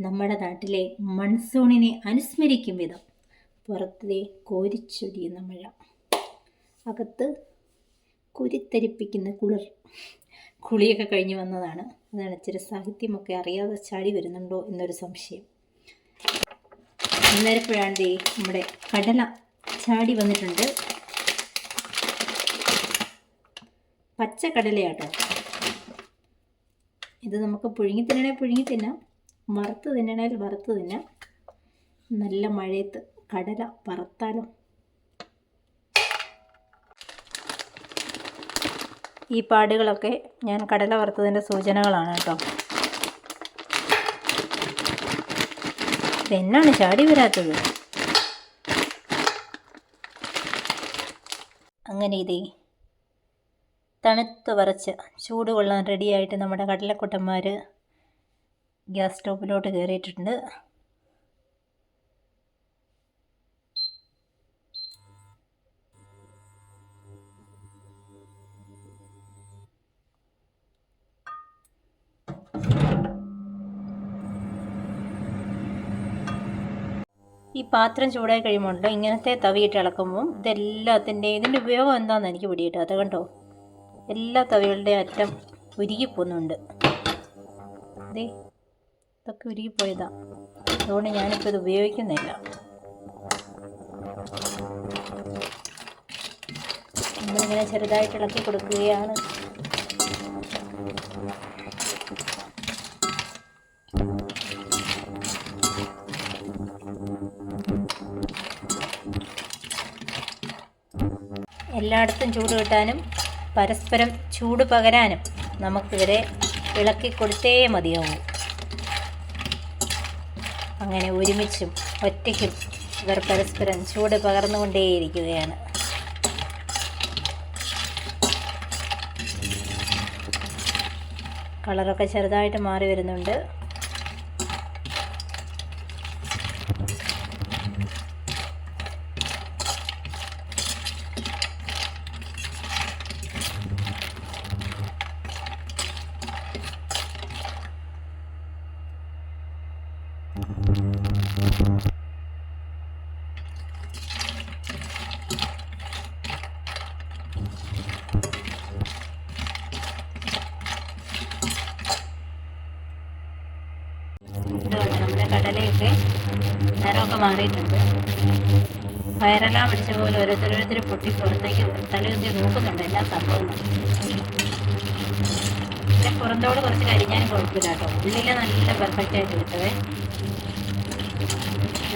നമ്മുടെ നാട്ടിലെ മൺസൂണിനെ അനുസ്മരിക്കും വിധം. പുറത്തെ കോരിച്ചൊരിയുന്ന മഴ. അകത്ത് കുരിത്തരിപ്പിക്കുന്ന കുളിർ. കുളിയൊക്കെ കഴിഞ്ഞ് വന്നതാണ്. അതാണ് ഇച്ചിരി സാഹിത്യമൊക്കെ അറിയാതെ ചാടി വരുന്നുണ്ടോ എന്നൊരു സംശയം. അന്നേരപ്പോഴാണ് ദേ നമ്മുടെ കടല ചാടി വന്നിട്ടുണ്ട്. പച്ചക്കടലയാട്ടോ. ഇത് നമുക്ക് പുഴുങ്ങി തിന്നണേ പുഴുങ്ങി തിന്നാം. വറുത്ത് തിന്നണേൽ വറുത്ത് തിന്നാം. നല്ല മഴയത്ത് കടല വറുത്താലും. ഈ പാടുകളൊക്കെ ഞാൻ കടല വറുത്തതിന്റെ സൂചനകളാണ് കേട്ടോ. ഇതെന്നാണ് ചാടി വരാത്തത്? അങ്ങനെ ഇതേ തണുത്ത് വറച്ച് ചൂട് കൊള്ളാൻ റെഡിയായിട്ട് നമ്മുടെ കടലക്കുട്ടന്മാർ ഗ്യാസ് സ്റ്റോപ്പിലോട്ട് കയറിയിട്ടുണ്ട് ഈ പാത്രം ചൂടായി കഴിയുമ്പോൾ ഇങ്ങനത്തെ തവിയിട്ട് ഇളക്കുമ്പം ഇതെല്ലാത്തിന്റെ ഇതിന്റെ ഉപയോഗം എന്താണെന്ന് എനിക്ക് പിടികിട്ടാത്ത കണ്ടോ? എല്ലാ തവികളുടെ അറ്റം ഉരുകിപ്പോകുന്നുണ്ട് അതെ ഇതൊക്കെ ഉരുകിപ്പോയതാ അതുകൊണ്ട് ഞാനിപ്പോൾ ഇത് ഉപയോഗിക്കുന്നില്ല. നമ്മളിങ്ങനെ ചെറുതായിട്ട് ഇളക്കി കൊടുക്കുകയാണ്. എല്ലായിടത്തും ചൂട് കിട്ടാനും പരസ്പരം ചൂട് പകരാനും നമുക്കിവരെ ഇളക്കി കൊടുത്തേ മതിയാവൂ. അങ്ങനെ ഒരുമിച്ചും ഒറ്റയ്ക്കും ഇവർ പരസ്പരം ചൂട് പകർന്നുകൊണ്ടേയിരിക്കുകയാണ്. കളറൊക്കെ ചെറുതായിട്ട് മാറി വരുന്നുണ്ട്. നമ്മുടെ കടലയൊക്കെ നിറമൊക്കെ മാറിയിട്ടുണ്ട്. വയറെല്ലാം പിടിച്ച പോലെ ഓരോരുത്തരോരുത്തർ പൊട്ടി പുറത്തേക്ക് തലയുന്തി നോക്കുന്നുണ്ട് എല്ലാ സംഭവവും പിന്നെ പുറത്തോട് കുറച്ച് കരിഞ്ഞാലും കുഴപ്പമില്ല കേട്ടോ. ഉള്ളിൽ നല്ല പെർഫെക്റ്റ് ആയിട്ട് കിട്ടുവേ.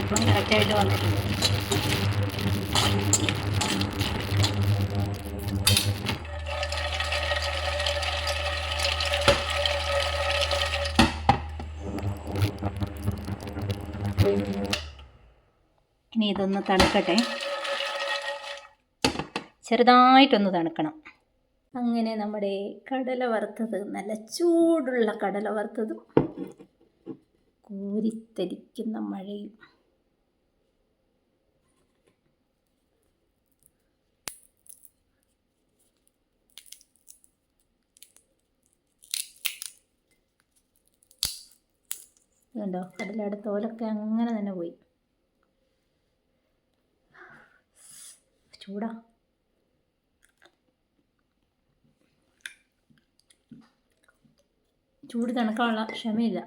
ഇപ്പം കറക്റ്റായിട്ട് വന്നിട്ടുണ്ട്. ഇനി ഇതൊന്ന് തണുക്കട്ടെ. ചെറുതായിട്ടൊന്ന് തണുക്കണം. അങ്ങനെ നമ്മുടെ കടല വറുത്തത് നല്ല ചൂടുള്ള കടല വറുത്തതും കോരിത്തരിക്കുന്ന മഴയും. കണ്ടോ കടലയുടെ തോലൊക്കെ അങ്ങനെ തന്നെ പോയി. ചൂടാ. ചൂട് തണുക്കാനുള്ള ക്ഷമയില്ല.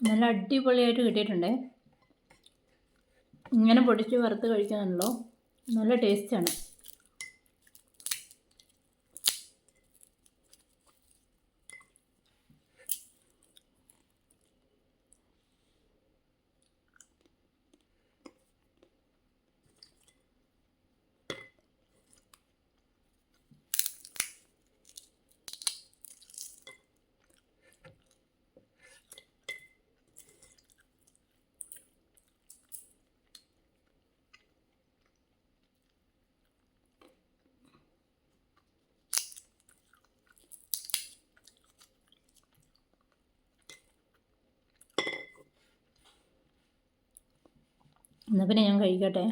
നല്ല അടിപൊളിയായിട്ട് കിട്ടിയിട്ടുണ്ട്. ഇങ്ങനെ പൊടിച്ച് വറുത്ത് കഴിക്കാനുള്ളോ നല്ല ടേസ്റ്റാണ് എന്നാൽ പിന്നെ ഞാൻ കഴിക്കട്ടെ.